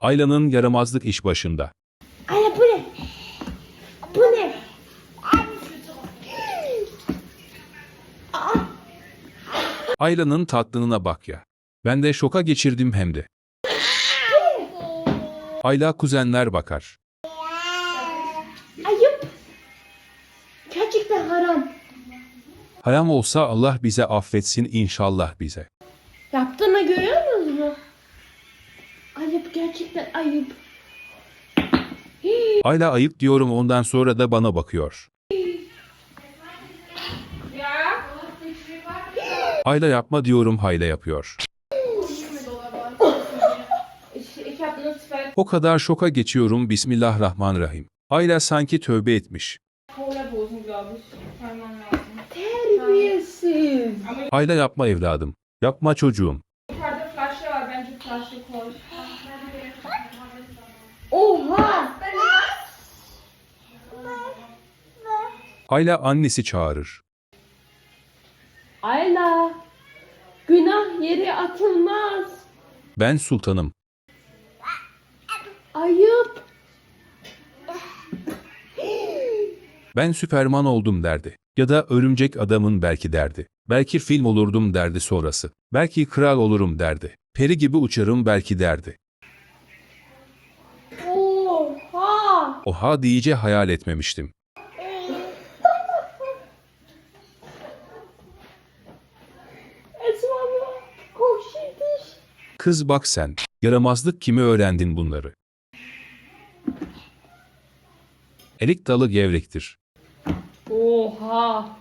Ayla'nın yaramazlık iş başında. Ayla bu ne? Bu ne? Ayla'nın tatlılığına bak ya. Ben de şoka geçirdim hem de. Ayla kuzenler bakar. ayıp. Gerçekten haram. Haram olsa Allah bize affetsin inşallah bize. Ayıp gerçekten ayıp. Hii, Ayla ayıp diyorum ondan sonra da bana bakıyor. Ayla yapma diyorum hayla yapıyor. O kadar şoka geçiyorum Bismillahirrahmanirrahim. Ayla sanki tövbe etmiş. Cola-Dosen, glaube ich. Einmal laufen. Terbiyesiz. Ayla yapma evladım. Yapma çocuğum. Ayla annesi çağırır. Ayla. Günah yere atılmaz. Ben sultanım. Ayıp. Ben Süperman oldum derdi. Ya da örümcek adamın belki derdi. Belki film olurdum derdi sonrası. Belki kral olurum derdi. Peri gibi uçarım belki derdi. Oha. Oha diyice hayal etmemiştim. Kız bak sen. Yaramazlık kimi öğrendin bunları? Elik dalı gevrektir. Oha.